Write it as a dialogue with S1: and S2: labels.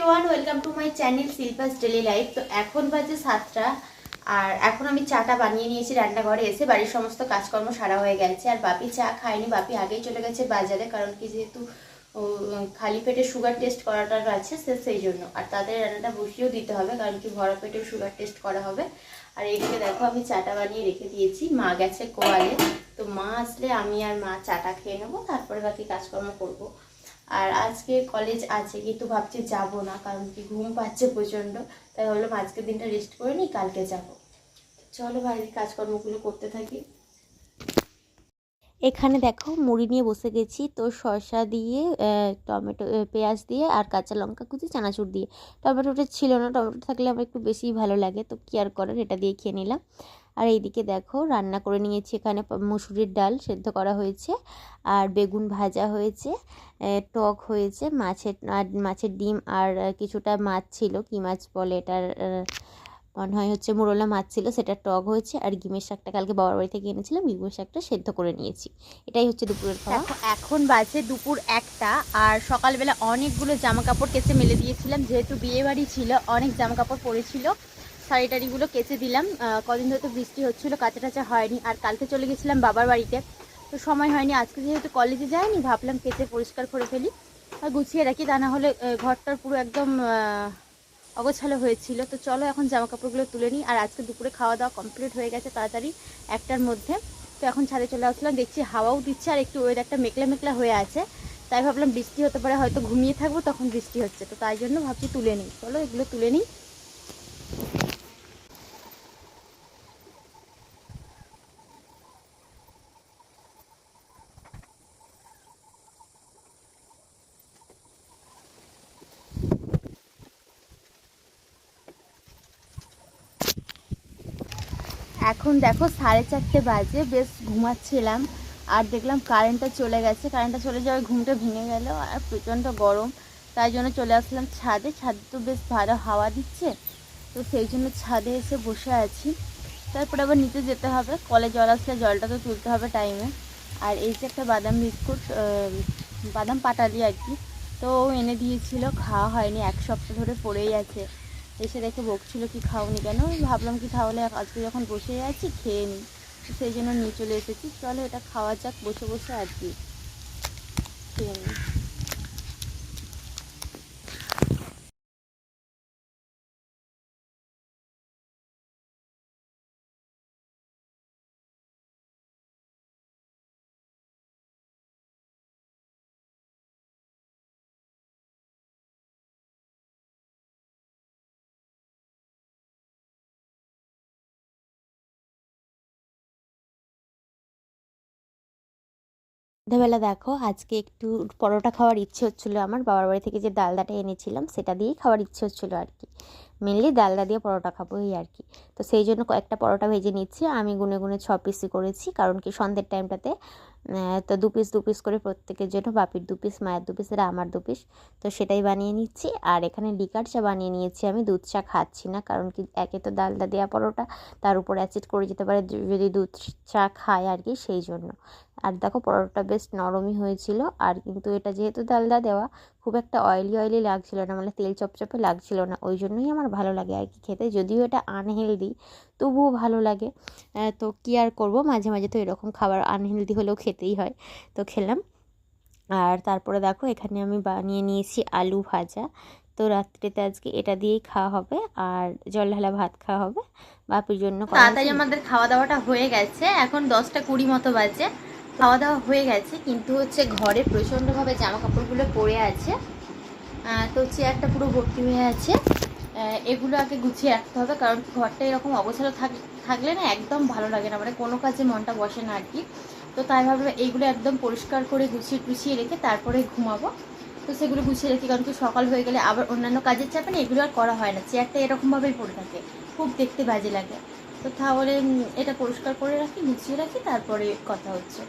S1: Everyone welcome to my channel Shilpa's daily life তো এখন বাজে সাতটা, আর এখন আমি চাটা বানিয়ে নিয়েছি রান্নাঘরে। এসে বাড়ির সমস্ত কাজকর্ম সারা হয়ে গেছে। আর বাপি চা খায়নি, বাপি আগেই চলে গেছে বাজারে, কারণ কি যেহেতু খালি পেটে সুগার টেস্ট করাটা আছে সে, সেই জন্য। আর তাদের রান্নাটা বসিয়েও দিতে হবে, কারণ কি ভরা পেটেও সুগার টেস্ট করা হবে। আর এইদিকে দেখো, আমি চাটা বানিয়ে রেখে দিয়েছি, মা গেছে কোয়ালে। তো মা আসলে আমি আর মা চাটা খেয়ে নেব, তারপরে বাকি কাজকর্ম করব। আর আজকে কলেজ আছে, কিন্তু ভাবছি যাব না, কারণ কি ঘুম পাচ্ছে প্রচণ্ড, তাই ভাবলাম আজকের দিনটা রেস্ট করে নিই, কালকে যাব। চলো বাড়ির কাজকর্মগুলো করতে থাকি।
S2: এখানে দেখো মুড়ি নিয়ে বসে গেছি। তো শসা দিয়ে টমেটো পেঁয়াজ দিয়ে আর কাঁচা লঙ্কা কুচি, চানাচুর দিয়ে। টমেটোটা ছিল না, টমেটো থাকলে আমার একটু বেশিই ভালো লাগে। তো কি আর করার, এটা দিয়ে খেয়ে নিলাম। আর এইদিকে দেখো রান্না করে নিয়েছি এখানে মুসুরির ডাল সেদ্ধ করা হয়েছে। আর বেগুন ভাজা হয়েছে টক হয়েছে, মাছের, আর মাছের ডিম আর কিছুটা মাছ ছিল, কি মাছ বলে এটার মনে হয় হচ্ছে মোরলা মাছ ছিল, সেটা টক হয়েছে আর গিমের শাকটা কালকে বাবার বাড়ি থেকে এনেছিলাম, গিমের শাকটা সেদ্ধ করে নিয়েছি। এটাই হচ্ছে দুপুরের খাওয়া।
S1: এখন বাজে দুপুর একটা আর সকালবেলা অনেকগুলো জামা কাপড় কেচে মেলে দিয়েছিলাম। যেহেতু বিয়ে বাড়ি ছিল, অনেক জামা কাপড় পরেছিল শাড়ি টাড়িগুলো কেচে দিলাম। কদিন ধরে তো বৃষ্টি হচ্ছিল, কাঁচা টাচা হয়নি আর কালকে চলে গেছিলাম বাবার বাড়িতে। তো সময় হয়নি, আজকে যেহেতু কলেজে যায়নি, ভাবলাম কেচে পরিষ্কার করে ফেলি। আর গুছিয়ে রাখি, তা না হলে ঘরটার পুরো একদম অগোছালো হয়েছিল। তো চলো এখন জামা কাপড়গুলো তুলে নিই। আর আজকে দুপুরে খাওয়া দাওয়া কমপ্লিট হয়ে গেছে তাড়াতাড়ি একটার মধ্যে। তো এখন ছাদে চলে আসলাম, দেখছি হাওয়াও দিচ্ছে আর একটু ওয়েদারটা মেকলা মেকলা হয়ে আছে। তাই ভাবলাম বৃষ্টি হতে পারে, হয়তো ঘুমিয়ে থাকব, তখন বৃষ্টি হচ্ছে। তো তাই জন্য ভাবছি তুলে নিই। চলো এগুলো তুলে নিই। এখন দেখো সাড়ে চারটে বাজে, বেশ ঘুমাচ্ছিলাম। আর দেখলাম কারেন্টটা চলে গেছে। কারেন্টটা চলে যাওয়ায় ঘুমটা ভেঙে গেল আর প্রচণ্ড গরম। তাই জন্য চলে আসলাম ছাদে। ছাদে তো বেশ ভালো হাওয়া দিচ্ছে। তো সেই জন্য ছাদে এসে বসে আছি। তারপরে আবার নিচে যেতে হবে। কলে জল আসলে জলটা তো তুলতে হবে টাইমে আর এই যে একটা বাদাম বিস্কুট বাদাম পাটালি আর কি, তো এনে দিয়েছিল। খাওয়া হয়নি। এক সপ্তাহ ধরে পড়েই আছে। এসে দেখে বকছিল, কি খাওনি কেন? ভাবলাম, কি তাহলে আজকে যখন বসে আছি, খেয়ে নিই সেই জন্য নিয়ে চলে এসেছি। চলো এটা খাওয়া যাক, বসে বসে আর কি। খেয়ে নিই
S2: সন্ধ্যাবেলা দেখো, আজকে একটু পরোটা খাওয়ার ইচ্ছে হচ্ছিল আমার। বাবার বাড়ি থেকে যে ডালদাটা এনেছিলাম, সেটা দিয়েই খাওয়ার ইচ্ছে হচ্ছিল আর কি। মেনলি ডালদা দিয়ে পরোটা খাব এই আর কি। তো সেই জন্য কয়েকটা পরোটা ভেজে নিচ্ছি। আমি গুনে গুনে ছ পিসই করেছি, কারণ কি সন্ধ্যের টাইমটাতে তো দু পিস দু পিস করে প্রত্যেকের জন্য বাপির দু পিস মায়ের দু পিস আর আমার দু পিস তো সেটাই বানিয়ে নিচ্ছি। আর এখানে লিকার চা বানিয়ে নিয়েছি আমি। দুধ চা খাচ্ছি না, কারণ কি একে তো ডালদা দেওয়া পরোটা, তার উপর অ্যাসিড করে যেতে পারে। যদি দুধ চা খায় আর কি, সেই জন্য। আর দেখো পরোটাটা বেশ নরমই হয়েছিল। আর কিন্তু এটা যেহেতু ডালদা দেওয়া খুব একটা অয়েলি অয়েলি লাগছিল না মানে তেল চপচপে লাগছিল না ওই জন্যই আমার ভালো লাগে আর কি খেতে। যদিও এটা আনহেলদি তবুও ভালো লাগে। তো কী আর করব? মাঝে মাঝে তো এরকম খাবার আনহেলদি হলেও খেতেই হয়। তো খেলাম। আর তারপরে দেখো এখানে আমি বানিয়ে নিয়েছি আলু ভাজা। তো রাত্রিতে আজকে এটা দিয়েই খাওয়া হবে। আর জল ঢালা ভাত খাওয়া হবে। বাপির জন্য
S1: তাড়াতাড়ি আমাদের খাওয়া দাওয়াটা হয়ে গেছে। এখন দশটা কুড়ি মতো বাজে। খাওয়া দাওয়া হয়ে গেছে, কিন্তু হচ্ছে ঘরে প্রচণ্ডভাবে জামা কাপড়গুলো পরে আছে তো চেয়ারটা পুরো ভর্তি হয়ে আছে। এগুলো আগে গুছিয়ে রাখতে হবে, কারণ ঘরটা এরকম থাক- থাকলে না একদম ভালো লাগে না মানে কোনো কাজে মনটা বসে না আর কি তো তাই ভাবলাম এইগুলো একদম পরিষ্কার করে গুছিয়ে টুছিয়ে রেখে তারপরে ঘুমাবো। তো সেগুলো গুছিয়ে রেখে, কারণ কি সকাল হয়ে গেলে আবার অন্যান্য কাজের চাপে না এগুলো আর করা হয় না। চেয়ারটা এরকমভাবেই পড়ে থাকে, খুব দেখতে বাজে লাগে। তো তাহলে এটা পরিষ্কার করে রাখি, গুছিয়ে রাখি, তারপরে কথা হচ্ছে।